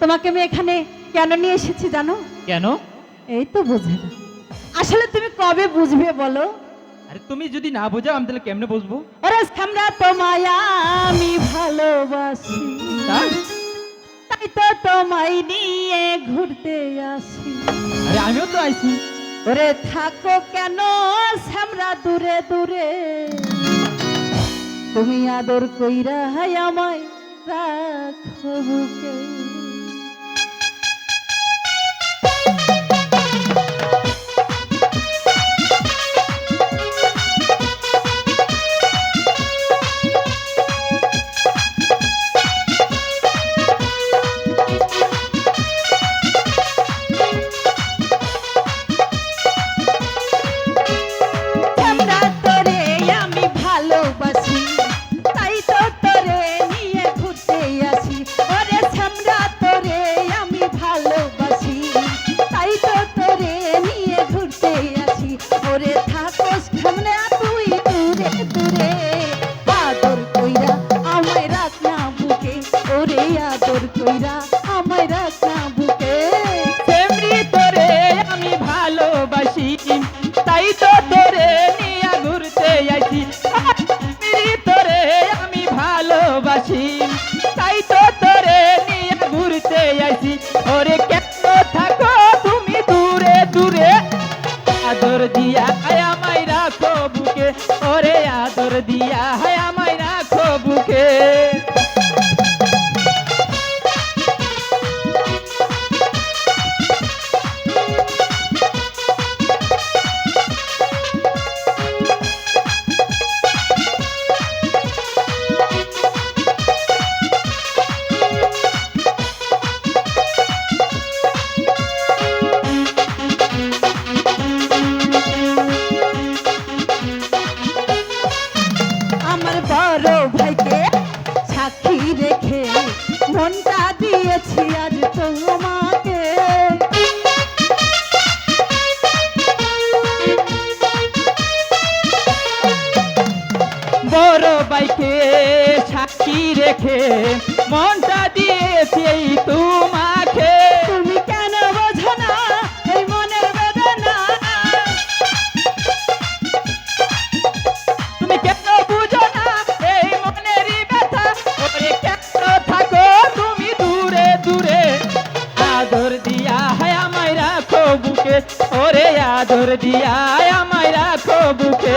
তোমাকে আমি এখানে কেন নিয়ে এসেছি জানো? কেন? এই তো বুঝে না। আসলে তুমি কবে বুঝবে বলো? আরে তুমি যদি না বোঝাও আমি তাহলে কেমনে বুঝব? ওরে আমরা তোমায় আমি ভালোবাসি। তাই? তো তোমায় নিয়ে ঘুরতে আসি। আরে আমিও তো আইছি। ওরে থাকো কেন সামরা দূরে দূরে? তুমি আদর কইরা আমায় রাখো বুকে আমরা কইরা আমায় রাখ বড় ভাইকে সাক্ষী রেখে মনটা দিয়েছি আজ তোমাকে। বড় বাইকে সাক্ষী রেখে মনটা দিয়েছি এই আদর দিয়া আমায় রাখো বুকে।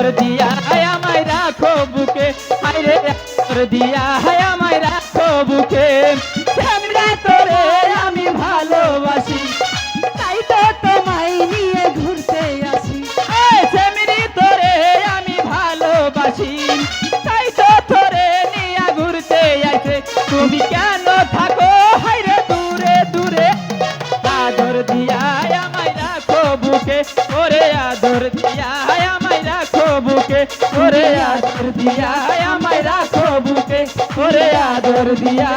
আদর দিয়া আমায় রাখো বুকে। রে আদর দিয়া আমায় রাখো বুকে। আমি ভালোবাসি। আদর দিয়া আমায় রাখো বুকে ওরে আদর দিয়া।